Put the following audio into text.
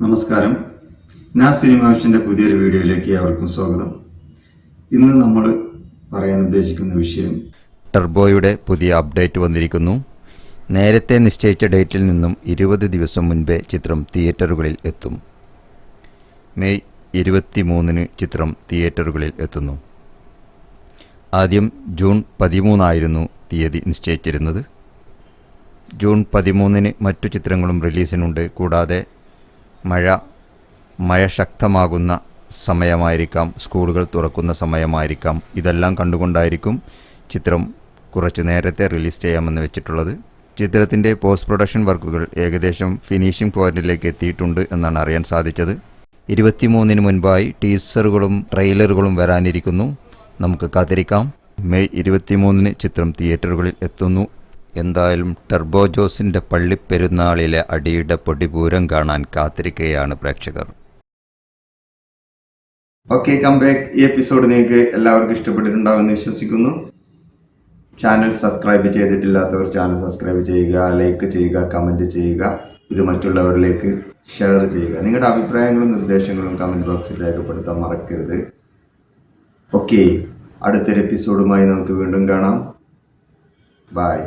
നമസ്കാരം. ഞാൻ സിനിമ വിഷന്റെ പുതിയൊരു വീഡിയോയിലേക്ക് ഏവർക്കും സ്വാഗതം. ഇന്ന് നമ്മൾ പറയാൻ ഉദ്ദേശിക്കുന്ന വിഷയം ടർബോയുടെ പുതിയ അപ്ഡേറ്റ് വന്നിരിക്കുന്നു. നേരത്തെ നിശ്ചയിച്ച ഡേറ്റിൽ നിന്നും ഇരുപത് ദിവസം മുൻപേ ചിത്രം തിയേറ്ററുകളിൽ എത്തും. മെയ് ഇരുപത്തി മൂന്നിന് ചിത്രം തിയേറ്ററുകളിൽ എത്തുന്നു. ആദ്യം ജൂൺ പതിമൂന്നായിരുന്നു തീയതി നിശ്ചയിച്ചിരുന്നത്. ജൂൺ പതിമൂന്നിന് മറ്റു ചിത്രങ്ങളും റിലീസിനുണ്ട്. കൂടാതെ മഴ മഴ ശക്തമാകുന്ന സമയമായിരിക്കാം സ്കൂളുകൾ തുറക്കുന്ന സമയമായിരിക്കാം. ഇതെല്ലാം കണ്ടുകൊണ്ടായിരിക്കും ചിത്രം കുറച്ച് നേരത്തെ റിലീസ് ചെയ്യാമെന്ന് വെച്ചിട്ടുള്ളത്. ചിത്രത്തിന്റെ പോസ്റ്റ് പ്രൊഡക്ഷൻ വർക്കുകൾ ഏകദേശം ഫിനിഷിംഗ് പോയിന്റിലേക്ക് എത്തിയിട്ടുണ്ട് എന്നാണ് അറിയാൻ സാധിച്ചത്. ഇരുപത്തിമൂന്നിന് മുൻപായി ടീസറുകളും ട്രെയിലറുകളും വരാനിരിക്കുന്നു. നമുക്ക് കാത്തിരിക്കാം. മെയ് ഇരുപത്തിമൂന്നിന് ചിത്രം തിയേറ്ററുകളിൽ എത്തുന്നു. എന്തായാലും ടർബോ ജോസിന്റെ പള്ളിപ്പെരുന്നാളിലെ അടിയുടെ പൊടിപൂരം കാണാൻ കാത്തിരിക്കുകയാണ് പ്രേക്ഷകർ. ഓക്കെ കംബാക്ക് ഈ എപ്പിസോഡ് നിങ്ങൾക്ക് എല്ലാവർക്കും ഇഷ്ടപ്പെട്ടിട്ടുണ്ടാവുമെന്ന് വിശ്വസിക്കുന്നു. ചാനൽ സബ്സ്ക്രൈബ് ചെയ്തിട്ടില്ലാത്തവർ ചാനൽ സബ്സ്ക്രൈബ് ചെയ്യുക ലൈക്ക് ചെയ്യുക കമന്റ് ചെയ്യുക. ഇത് മറ്റുള്ളവരിലേക്ക് ഷെയർ ചെയ്യുക. നിങ്ങളുടെ അഭിപ്രായങ്ങളും നിർദ്ദേശങ്ങളും കമന്റ് ബോക്സിൽ രേഖപ്പെടുത്താൻ മറക്കരുത്. ഓക്കെ അടുത്തൊരു എപ്പിസോഡുമായി നമുക്ക് വീണ്ടും കാണാം. ബൈ